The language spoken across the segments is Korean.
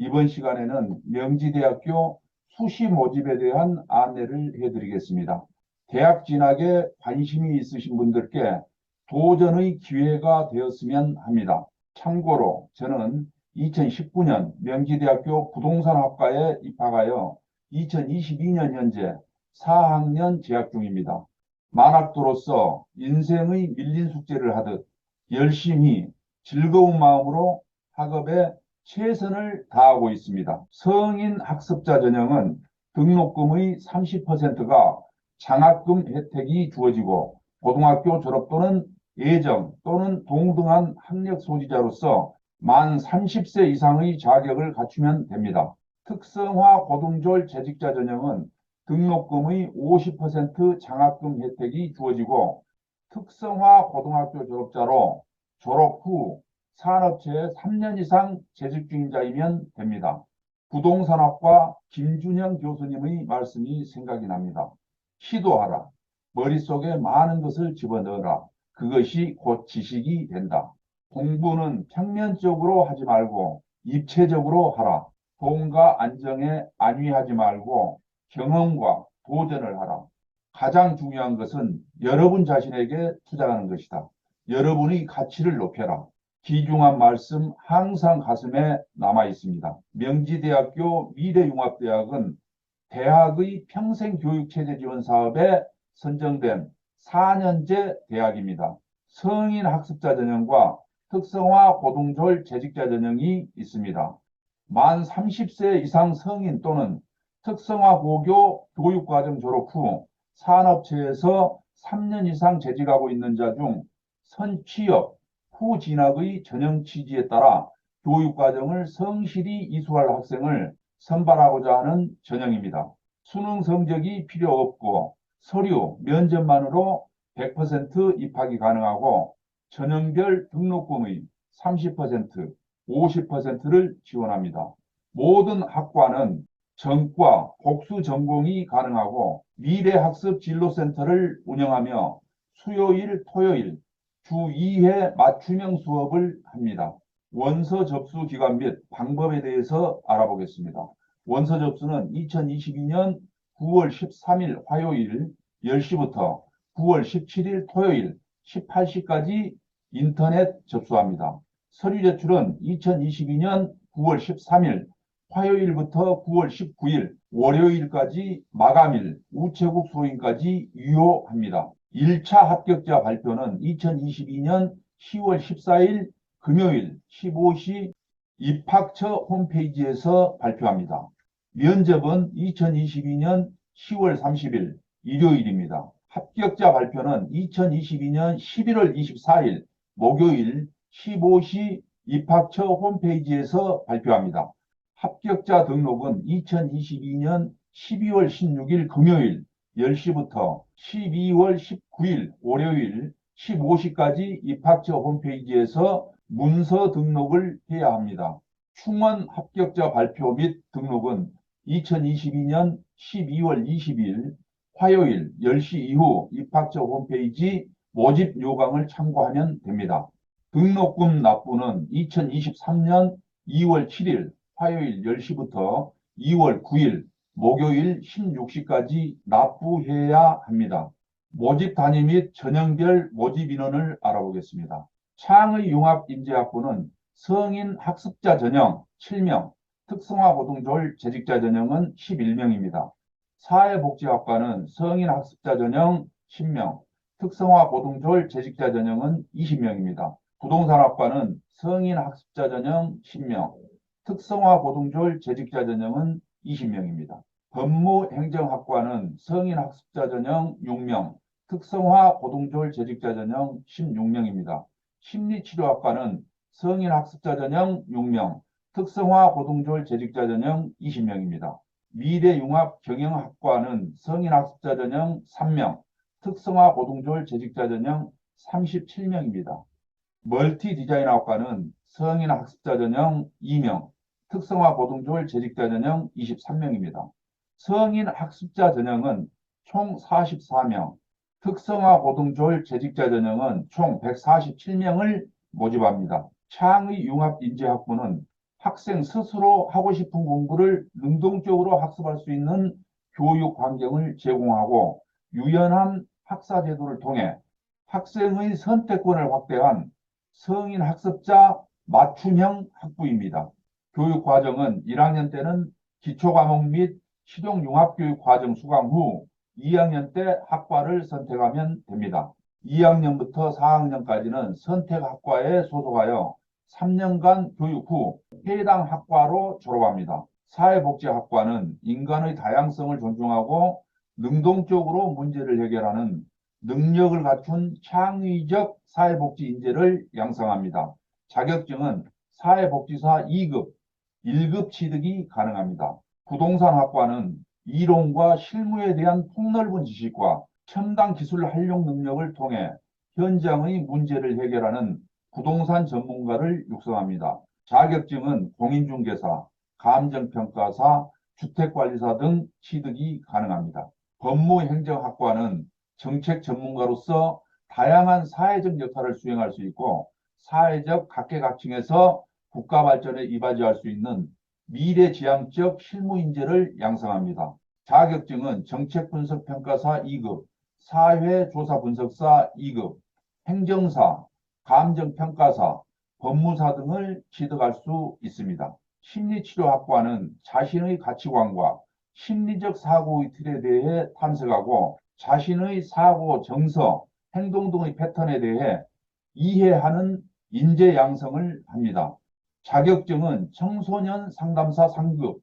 이번 시간에는 명지대학교 수시 모집에 대한 안내를 해드리겠습니다. 대학 진학에 관심이 있으신 분들께 도전의 기회가 되었으면 합니다. 참고로 저는 2019년 명지대학교 부동산학과에 입학하여 2022년 현재 4학년 재학 중입니다. 만학도로서 인생의 밀린 숙제를 하듯 열심히 즐거운 마음으로 학업에 최선을 다하고 있습니다. 성인 학습자 전형은 등록금의 30%가 장학금 혜택이 주어지고 고등학교 졸업 또는 예정 또는 동등한 학력 소지자로서 만 30세 이상의 자격을 갖추면 됩니다. 특성화 고등졸 재직자 전형은 등록금의 50% 장학금 혜택이 주어지고 특성화 고등학교 졸업자로 졸업 후 산업체에 3년 이상 재직 중자이면 됩니다. 부동산학과 김준영 교수님의 말씀이 생각이 납니다. 시도하라. 머릿속에 많은 것을 집어넣어라. 그것이 곧 지식이 된다. 공부는 평면적으로 하지 말고 입체적으로 하라. 돈과 안정에 안위하지 말고 경험과 도전을 하라. 가장 중요한 것은 여러분 자신에게 투자하는 것이다. 여러분의 가치를 높여라. 귀중한 말씀 항상 가슴에 남아 있습니다. 명지대학교 미래융합대학은 대학의 평생교육체제 지원 사업에 선정된 4년제 대학입니다. 성인 학습자 전형과 특성화 고등졸 재직자 전형이 있습니다. 만 30세 이상 성인 또는 특성화 고교 교육과정 졸업 후 산업체에서 3년 이상 재직하고 있는 자 중 선취업 후 진학의 전형 취지에 따라 교육과정을 성실히 이수할 학생을 선발하고자 하는 전형입니다. 수능 성적이 필요 없고 서류, 면접만으로 100% 입학이 가능하고 전형별 등록금의 30%, 50%를 지원합니다. 모든 학과는 전과, 복수 전공이 가능하고 미래학습 진로센터를 운영하며 수요일, 토요일 주 2회 맞춤형 수업을 합니다. 원서 접수 기간 및 방법에 대해서 알아보겠습니다. 원서 접수는 2022년 9월 13일 화요일 10시부터 9월 17일 토요일 18시까지 인터넷 접수합니다. 서류 제출은 2022년 9월 13일 화요일부터 9월 19일 월요일까지 마감일 우체국 소인까지 유효합니다. 1차 합격자 발표는 2022년 10월 14일 금요일 15시 입학처 홈페이지에서 발표합니다. 면접은 2022년 10월 30일 일요일입니다. 합격자 발표는 2022년 11월 24일 목요일 15시 입학처 홈페이지에서 발표합니다. 합격자 등록은 2022년 12월 16일 금요일 10시부터 12월 19일 월요일 15시까지 입학처 홈페이지에서 문서 등록을 해야 합니다. 충원 합격자 발표 및 등록은 2022년 12월 20일 화요일 10시 이후 입학처 홈페이지 모집 요강을 참고하면 됩니다. 등록금 납부는 2023년 2월 7일 화요일 10시부터 2월 9일 목요일 16시까지 납부해야 합니다. 모집 단위 및 전형별 모집 인원을 알아보겠습니다. 창의 융합 인재학부는 성인 학습자 전형 7명, 특성화 고등졸 재직자 전형은 11명입니다. 사회복지학과는 성인 학습자 전형 10명, 특성화 고등졸 재직자 전형은 20명입니다. 부동산학과는 성인 학습자 전형 10명, 특성화 고등졸 재직자 전형은 20명입니다. 법무 행정학과는 성인 학습자 전형 6명, 특성화 고등졸 재직자 전형 16명입니다. 심리치료학과는 성인 학습자 전형 6명, 특성화 고등졸 재직자 전형 20명입니다. 미래융합 경영학과는 성인 학습자 전형 3명, 특성화 고등졸 재직자 전형 37명입니다. 멀티 디자인학과는 성인 학습자 전형 2명, 특성화 고등졸 재직자 전형 23명입니다. 성인 학습자 전형은 총 44명, 특성화 고등졸 재직자 전형은 총 147명을 모집합니다. 창의 융합 인재학부는 학생 스스로 하고 싶은 공부를 능동적으로 학습할 수 있는 교육 환경을 제공하고 유연한 학사 제도를 통해 학생의 선택권을 확대한 성인 학습자 맞춤형 학부입니다. 교육 과정은 1학년 때는 기초 과목 및 실용 융합 교육 과정 수강 후 2학년 때 학과를 선택하면 됩니다. 2학년부터 4학년까지는 선택 학과에 소속하여 3년간 교육 후 해당 학과로 졸업합니다. 사회복지학과는 인간의 다양성을 존중하고 능동적으로 문제를 해결하는 능력을 갖춘 창의적 사회복지 인재를 양성합니다. 자격증은 사회복지사 2급, 1급 취득이 가능합니다. 부동산학과는 이론과 실무에 대한 폭넓은 지식과 첨단 기술 활용 능력을 통해 현장의 문제를 해결하는 부동산 전문가를 육성합니다. 자격증은 공인중개사, 감정평가사, 주택관리사 등 취득이 가능합니다. 법무행정학과는 정책 전문가로서 다양한 사회적 역할을 수행할 수 있고 사회적 각계각층에서 국가 발전에 이바지할 수 있는 미래지향적 실무 인재를 양성합니다. 자격증은 정책분석평가사 2급, 사회조사분석사 2급, 행정사, 감정평가사, 법무사 등을 취득할 수 있습니다. 심리치료학과는 자신의 가치관과 심리적 사고의 틀에 대해 탐색하고 자신의 사고 정서, 행동 등의 패턴에 대해 이해하는 인재 양성을 합니다. 자격증은 청소년 상담사 3급,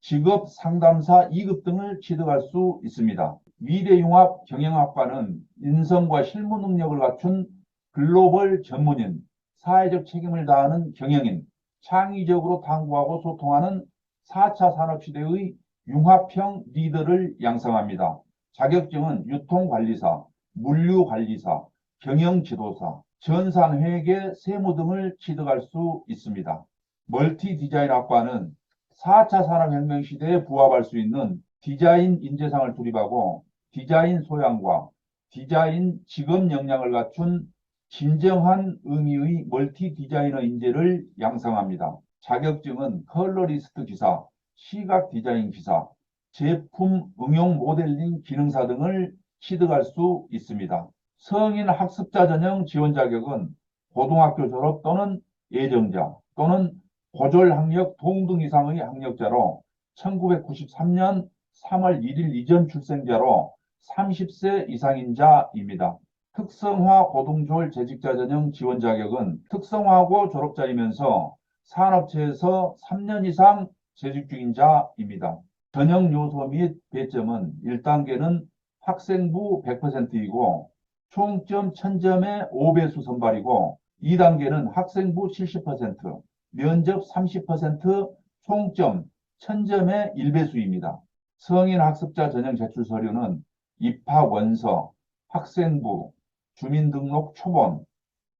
직업 상담사 2급 등을 취득할 수 있습니다. 미래융합 경영학과는 인성과 실무 능력을 갖춘 글로벌 전문인, 사회적 책임을 다하는 경영인, 창의적으로 탐구하고 소통하는 4차 산업시대의 융합형 리더를 양성합니다. 자격증은 유통관리사, 물류관리사, 경영지도사, 전산회계, 세무 등을 취득할 수 있습니다. 멀티 디자인 학과는 4차 산업혁명 시대에 부합할 수 있는 디자인 인재상을 투입하고 디자인 소양과 디자인 직업 역량을 갖춘 진정한 의미의 멀티 디자이너 인재를 양성합니다. 자격증은 컬러리스트 기사, 시각 디자인 기사, 제품 응용 모델링 기능사 등을 취득할 수 있습니다. 성인 학습자 전형 지원 자격은 고등학교 졸업 또는 예정자 또는 고졸 학력 동등 이상의 학력자로 1993년 3월 1일 이전 출생자로 30세 이상인 자입니다. 특성화 고등졸 재직자 전형 지원 자격은 특성화고 졸업자이면서 산업체에서 3년 이상 재직 중인 자입니다. 전형 요소 및 배점은 1단계는 학생부 100%이고 총점 1000점의 5배수 선발이고 2단계는 학생부 70%, 면접 30%, 총점 1000점의 1배수입니다. 성인 학습자 전형 제출 서류는 입학 원서, 학생부, 주민등록 초본,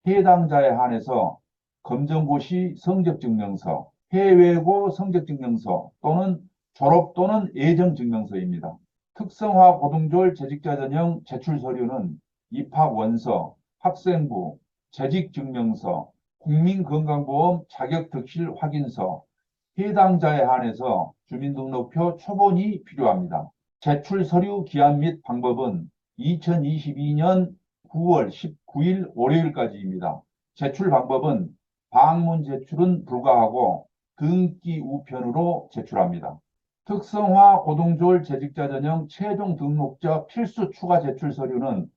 해당자에 한해서 검정고 시 성적증명서, 해외고 성적증명서 또는 졸업 또는 예정증명서입니다. 특성화 고등졸 재직자 전형 제출 서류는 입학 원서, 학생부, 재직증명서, 국민건강보험 자격득실 확인서, 해당자에 한해서 주민등록표 초본이 필요합니다. 제출 서류 기한 및 방법은 2022년 9월 19일 월요일까지입니다. 제출 방법은 방문 제출은 불가하고 등기 우편으로 제출합니다. 특성화 고등졸 재직자 전형 최종 등록자 필수 추가 제출 서류는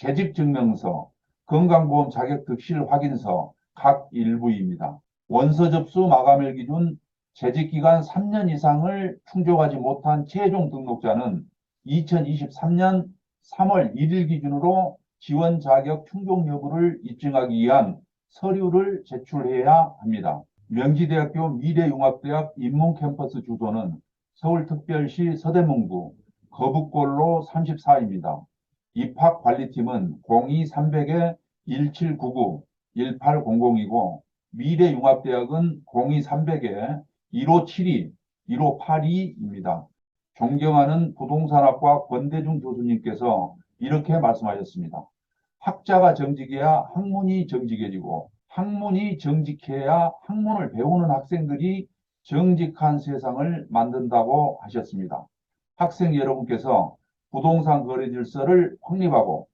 재직증명서, 건강보험 자격득 실 확인서 각 일부입니다. 원서 접수 마감일 기준 재직기간 3년 이상을 충족하지 못한 최종 등록자는 2023년 3월 1일 기준으로 지원 자격 충족 여부를 입증하기 위한 서류를 제출해야 합니다. 명지대학교 미래융합대학 인문캠퍼스 주소는 서울특별시 서대문구 거북골로 34입니다. 입학 관리팀은 02-300-1799, 1800이고 미래융합대학은 02-300에 1572, 1582입니다. 존경하는 부동산학과 권대중 교수님께서 이렇게 말씀하셨습니다. 학자가 정직해야 학문이 정직해지고 학문이 정직해야 학문을 배우는 학생들이 정직한 세상을 만든다고 하셨습니다. 학생 여러분께서 부동산 거래 질서를 확립하고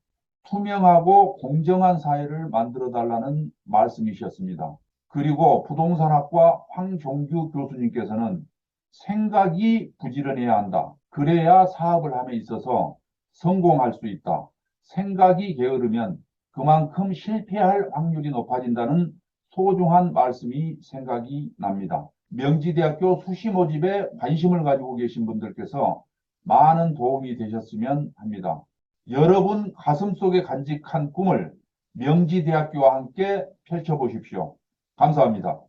투명하고 공정한 사회를 만들어 달라는 말씀이셨습니다. 그리고 부동산학과 황종규 교수님께서는 생각이 부지런해야 한다. 그래야 사업을 함에 있어서 성공할 수 있다. 생각이 게으르면 그만큼 실패할 확률이 높아진다는 소중한 말씀이 생각이 납니다. 명지대학교 수시 모집에 관심을 가지고 계신 분들께서 많은 도움이 되셨으면 합니다. 여러분 가슴속에 간직한 꿈을 명지대학교와 함께 펼쳐보십시오. 감사합니다.